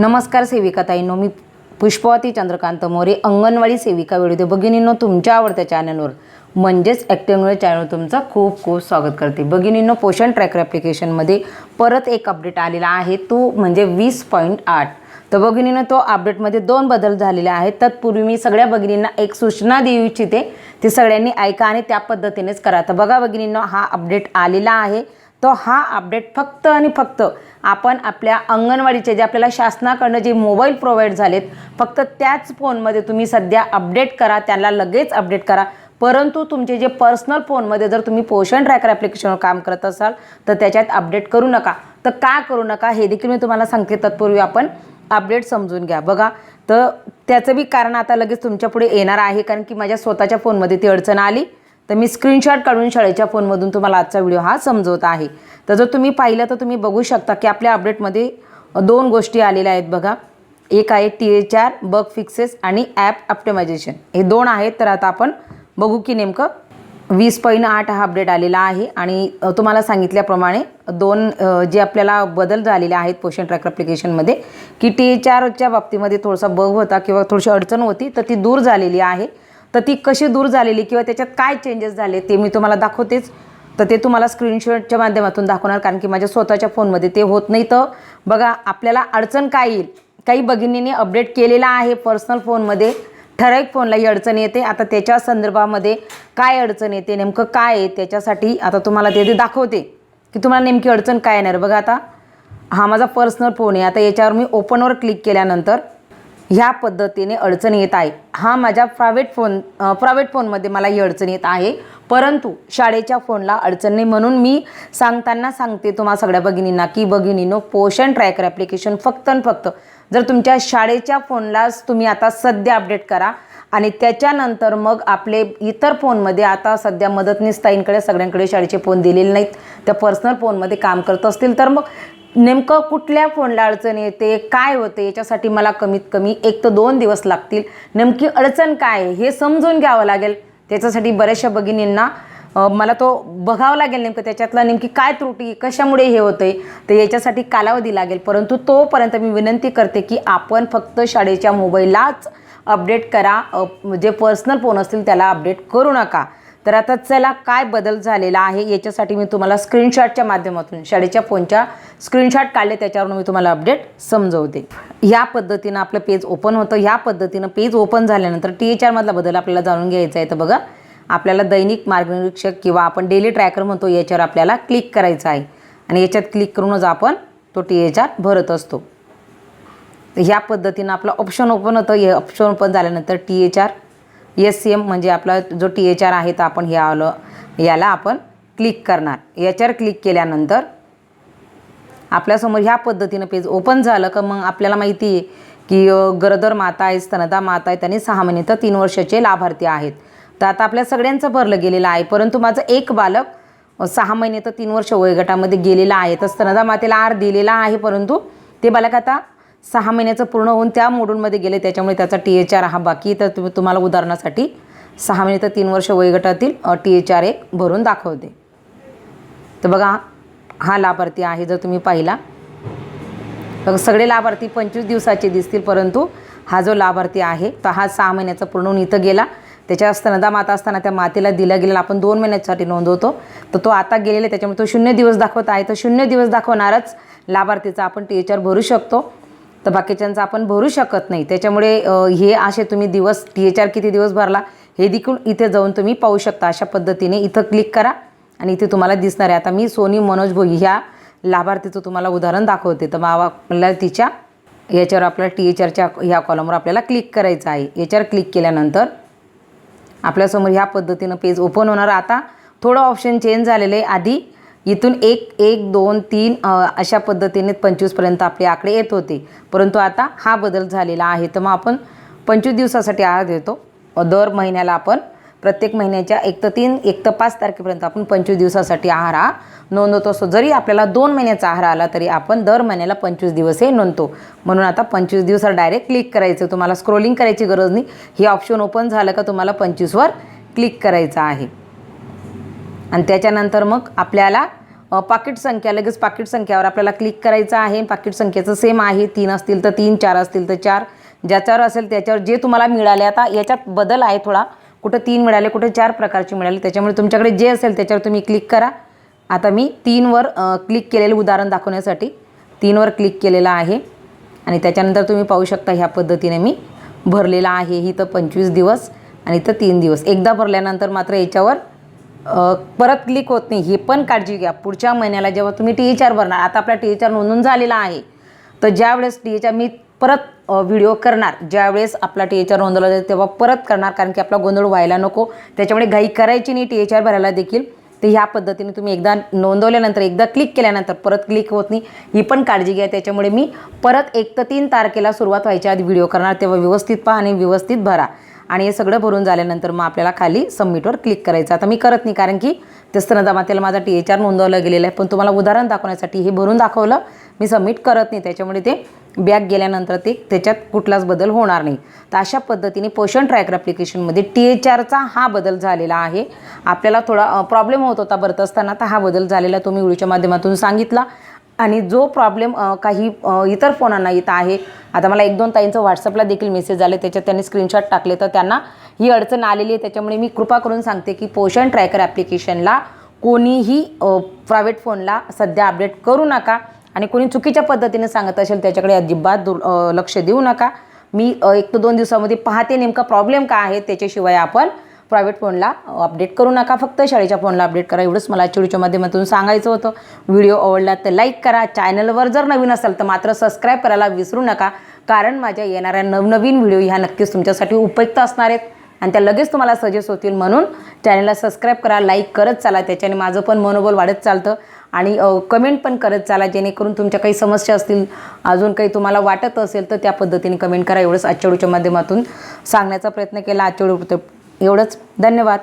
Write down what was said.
नमस्कार सेविका ताईंनो मी पुष्पवती चंद्रकांत मोरे अंगणवाडी सेविका व्हिडिओ भगिनींनो तुमच्या आवडत्या चॅनलवर म्हणजेच ॲक्टिव्ह चॅनल तुमचं खूप खूप स्वागत करते. भगिनींनो पोषण ट्रॅकर ॲप्लिकेशनमध्ये परत एक अपडेट आलेला आहे तो म्हणजे वीस पॉईंट आठ. तर भगिनीनं तो अपडेटमध्ये दोन बदल झालेले आहेत. तत्पूर्वी मी सगळ्या भगिनींना एक सूचना देऊ इच्छिते ती सगळ्यांनी ऐका आणि त्या पद्धतीनेच करा. तर बघा भगिनींनो हा अपडेट आलेला आहे. तो हा अपडेट फक्त आणि फक्त आपण आपल्या अंगणवाडीचे जे आपल्याला शासनाकडनं जे मोबाईल प्रोव्हाइड झालेत फक्त त्याच फोनमध्ये तुम्ही सध्या अपडेट करा त्याला लगेच अपडेट करा. परंतु तुमचे जे पर्सनल फोनमध्ये जर तुम्ही पोषण ट्रॅकर ॲप्लिकेशनवर काम करत असाल तर त्याच्यात अपडेट करू नका. तर का करू नका हे देखील मी तुम्हाला सांगते तत्पूर्वी आपण अपडेट समजून घ्या. बघा तर त्याचं बी कारण आता लगेच तुमच्यापुढे येणार आहे कारण की माझ्या स्वतःच्या फोनमध्ये ती अडचण आली. तर मी स्क्रीनशॉट काढून शाळेच्या फोनमधून तुम्हाला आजचा व्हिडिओ हा समजवत आहे. तर जर तुम्ही पाहिलं तर तुम्ही बघू शकता की आपल्या अपडेटमध्ये दोन गोष्टी आलेल्या आहेत बघा. एक आहे T H R bug fixes आणि ॲप ऑप्टिमायझेशन हे दोन आहेत तर आता आपण बघू की नेमकं वीस पॉईंट आठ हा अपडेट आलेला आहे. आणि तुम्हाला सांगितल्याप्रमाणे दोन जे आपल्याला बदल झालेले आहेत पोषण ट्रॅकर ॲप्लिकेशनमध्ये की टी एच आरच्या बाबतीमध्ये थोडासा बग होता किंवा थोडीशी अडचण होती तर ती दूर झालेली आहे. तर ती कशी दूर झालेली किंवा त्याच्यात काय चेंजेस झाले ते मी तुम्हाला दाखवतेच. तर ते तुम्हाला स्क्रीनशॉटच्या माध्यमातून दाखवणार कारण की माझ्या स्वतःच्या फोनमध्ये ते होत नाही. तर बघा आपल्याला अडचण काय येईल? काही भगिनींनी अपडेट केलेला आहे पर्सनल फोनमध्ये ठराविक फोनला ही अडचण येते. आता त्याच्या संदर्भामध्ये काय अडचण येते नेमकं काय आहे त्याच्यासाठी आता तुम्हाला ते ते दाखवते. की तुम्हाला नेमकी अडचण काय येणार? बघा आता हा माझा पर्सनल फोन आहे. आता याच्यावर मी ओपनवर क्लिक केल्यानंतर ह्या पद्धतीने अडचण येत आहे. हा माझ्या प्रायव्हेट फोन प्रायव्हेट फोनमध्ये मला ही अडचण येत आहे. परंतु शाळेच्या फोनला अडचण नाही म्हणून मी सांगताना सांगते तुम्हा सगळ्या भगिनींना की भगिनीनो पोषण ट्रॅकर ॲप्लिकेशन फक्त आणि फक्त जर तुमच्या शाळेच्या फोनलाच तुम्ही आता सध्या अपडेट करा आणि त्याच्यानंतर मग आपले इतर फोनमध्ये आता सध्या मदतनीस ताईंकडे सगळ्यांकडे शाळेचे फोन दिलेले नाहीत. त्या पर्सनल फोनमध्ये काम करत असतील तर मग नेमकं कुठल्या फोनला अडचण येते काय होते याच्यासाठी मला कमीत कमी एक तर दोन दिवस लागतील. नेमकी अडचण काय आहे हे समजून घ्यावं लागेल. त्याच्यासाठी बऱ्याचशा भगिनींना मला तो बघावा लागेल नेमकं त्याच्यातला नेमकी काय त्रुटी कशामुळे हे होतंय तर याच्यासाठी कालावधी लागेल. परंतु तोपर्यंत मी विनंती करते की आपण फक्त शाळेच्या मोबाईललाच अपडेट करा जे पर्सनल फोन असतील त्याला अपडेट करू नका. तर आता चला काय बदल झालेला आहे याच्यासाठी मी तुम्हाला स्क्रीनशॉटच्या माध्यमातून शाळेच्या फोनच्या स्क्रीनशॉट काढले त्याच्यावरून मी तुम्हाला अपडेट समजवते. ह्या पद्धतीनं आपलं पेज ओपन होतं. ह्या पद्धतीनं पेज ओपन झाल्यानंतर टी एच आरमधला बदल आपल्याला जाणून घ्यायचा आहे. तर बघा आपल्याला दैनिक मार्गनिरीक्षक किंवा आपण डेली ट्रॅकर म्हणतो याच्यावर आपल्याला क्लिक करायचं आहे. आणि याच्यात क्लिक करूनच आपण तो टी एच आर भरत असतो. ह्या पद्धतीनं आपलं ऑप्शन ओपन होतं. हे ऑप्शन ओपन झाल्यानंतर T H R S C M म्हणजे आपला जो टी एच आर आहे तर आपण हे आलं याला आपण क्लिक करणार. याच्यावर क्लिक केल्यानंतर आपल्यासमोर ह्या पद्धतीनं पेज ओपन झालं का मग आपल्याला माहिती आहे की गरोदर माता आहे स्तनदा माता आहेत आणि सहा महिने तर तीन वर्षाचे लाभार्थी आहेत. तर आता आपल्या सगळ्यांचं भरलं गेलेलं आहे परंतु माझं एक बालक सहा महिने तर तीन वर्ष वयोगटामध्ये गेलेलं आहे. तर स्तनदा मातेला आर दिलेला आहे परंतु ते बालक आता सहा महिन्याचं पूर्ण होऊन त्या मोडूलमध्ये गेले. त्याच्यामुळे त्याचा टी एच आर हा बाकी तर तुम्ही तुम्हाला उदाहरणासाठी सहा महिने तर तीन वर्ष वयोगटातील टी एच आर एक भरून दाखवते. तर बघा हा लाभार्थी आहे जर तुम्ही पाहिला. तर सगळे लाभार्थी पंचवीस दिवसाचे दिसतील परंतु हा जो लाभार्थी आहे तर हा सहा महिन्याचा पूर्ण होऊन इथं गेला. त्याच्या स्तनदा माता असताना त्या मातेला दिला गेलेला आपण दोन महिन्यासाठी नोंदवतो. तर तो आता गेलेला आहे त्याच्यामुळे तो शून्य दिवस दाखवत आहे. तर शून्य दिवस दाखवणारच लाभार्थीचा आपण टी एच आर भरू शकतो. तर बाकीच्यांचा आपण भरू शकत नाही. त्याच्यामुळे हे असे तुम्ही दिवस टी एच आर किती दिवस भरला हे देखील इथे जाऊन तुम्ही पाहू शकता. अशा पद्धतीने इथं क्लिक करा आणि इथे तुम्हाला दिसणार आहे. आता मी सोनी मनोज भोई ह्या लाभार्थीचं तुम्हाला उदाहरण दाखवते. तर मग आपल्याला तिच्या याच्यावर आपल्याला टी एच आरच्या ह्या कॉलमवर आपल्याला क्लिक करायचं आहे. याच्यावर क्लिक केल्यानंतर आपल्यासमोर ह्या पद्धतीनं पेज ओपन होणार. आता थोडं ऑप्शन चेंज झालेलं आहे. आधी इथून एक एक दोन तीन अशा पद्धतीने पंचवीसपर्यंत आपले आकडे येत होते. परंतु आता हा बदल झालेला आहे. तर मग आपण पंचवीस दिवसासाठी आहार देतो. दर महिन्याला आपण प्रत्येक महिन्याच्या एक तर तीन एक तर पाच तारखेपर्यंत आपण पंचवीस दिवसासाठी आहार हा नोंदवतो. असतो जरी आपल्याला दोन महिन्याचा आहार आला तरी आपण दर महिन्याला पंचवीस दिवस हे नोंदतो. म्हणून आता पंचवीस दिवसावर डायरेक्ट क्लिक करायचं. तुम्हाला स्क्रोलिंग करायची गरज नाही. हे ऑप्शन ओपन झालं का तुम्हाला पंचवीसवर क्लिक करायचं आहे. आणि त्याच्यानंतर मग आपल्याला पाकिट संख्या लगेच पाकिट संख्यावर आपल्याला क्लिक करायचं आहे. पाकिट संख्येचं सेम आहे. तीन असतील तर तीन चार असतील तर चार. ज्याच्यावर असेल त्याच्यावर जे तुम्हाला मिळाले आता याच्यात बदल आहे थोडा. कुठं तीन मिळाले कुठे चार प्रकारचे मिळाले. त्याच्यामुळे तुमच्याकडे जे असेल त्याच्यावर तुम्ही क्लिक करा. आता मी तीनवर क्लिक केलेलं उदाहरण दाखवण्यासाठी तीनवर क्लिक केलेलं आहे. आणि त्याच्यानंतर तुम्ही पाहू शकता ह्या पद्धतीने मी भरलेला आहे. ही तर पंचवीस दिवस आणि तर तीन दिवस. एकदा भरल्यानंतर मात्र याच्यावर परत क्लिक होत नाही हे पण काळजी घ्या. पुढच्या महिन्याला जेव्हा तुम्ही टी एच आर भरणार आता आपला टी एच आर नोंदून झालेला आहे तर ज्यावेळेस टी एच आर मी परत व्हिडिओ करणार ज्यावेळेस आपला टी एच आर नोंदवला जाईल तेव्हा परत करणार कारण की आपला गोंधळ व्हायला नको. त्याच्यामुळे घाई करायची नाही टी एच आर भरायला देखील. तर ह्या पद्धतीने तुम्ही एकदा नोंदवल्यानंतर एकदा क्लिक केल्यानंतर परत क्लिक होत नाही ही पण काळजी घ्या. त्याच्यामुळे मी परत एक तर तीन तारखेला सुरुवात व्हायच्या आधी व्हिडिओ करणार तेव्हा व्यवस्थित पहा आणि व्यवस्थित भरा. आणि हे सगळं भरून झाल्यानंतर मग आपल्याला खाली सबमिटवर क्लिक करायचं. आता मी करत नाही कारण की ते त्याला माझा टी एच आर नोंदवलं गेलेलं आहे. पण तुम्हाला उदाहरण दाखवण्यासाठी हे भरून दाखवलं मी सबमिट करत नाही. त्याच्यामुळे ते बॅक गेल्यानंतर ते त्याच्यात कुठलाच बदल होणार नाही. तर अशा पद्धतीने पोषण ट्रॅकर ॲप्लिकेशनमध्ये टी एच आरचा हा बदल झालेला आहे. आपल्याला थोडा प्रॉब्लेम होत होता भरत असताना तर हा बदल झालेला तो मी व्हिडिओच्या माध्यमातून सांगितला. आणि जो प्रॉब्लेम काही इतर फोनांना येत आहे आता मला एक दोन ताईंचं व्हॉट्सअपला देखील मेसेज आले त्याच्यात त्यांनी स्क्रीनशॉट टाकले तर त्यांना ही अडचण आलेली आहे. त्याच्यामुळे मी कृपा करून सांगते की पोषण ट्रॅकर ॲप्लिकेशनला कोणीही प्रायव्हेट फोनला सध्या अपडेट करू नका आणि कोणी चुकीच्या पद्धतीने सांगत असेल त्याच्याकडे अजिबात दुर् लक्ष देऊ नका. मी एक ते दोन दिवसामध्ये पाहते नेमका प्रॉब्लेम काय आहे त्याच्याशिवाय आपण प्रायव्हेट फोनला अपडेट करू नका. फक्त शाळेच्या फोनला अपडेट करा. एवढंच मला चिडूच्या माध्यमातून सांगायचं होतं. व्हिडिओ आवडला तर लाईक करा. चॅनलवर जर नवीन असाल तर मात्र सबस्क्राईब करायला विसरू नका. कारण माझ्या येणाऱ्या नवनवीन व्हिडिओ ह्या नक्कीच तुमच्यासाठी उपयुक्त असणार आहेत. आणि त्या लगेच तुम्हाला सजेस्ट होतील म्हणून चॅनलला सबस्क्राईब करा लाईक करत चाला. त्याच्याने माझं पण मनोबल वाढत चालतं. आणि कमेंट पण करत चाला. जेणेकरून तुमच्या काही समस्या असतील अजून काही तुम्हाला वाटत असेल तर त्या पद्धतीने कमेंट करा. एवढंच आजच्या माध्यमातून सांगण्याचा प्रयत्न केला. आजच्या एवढंच. धन्यवाद.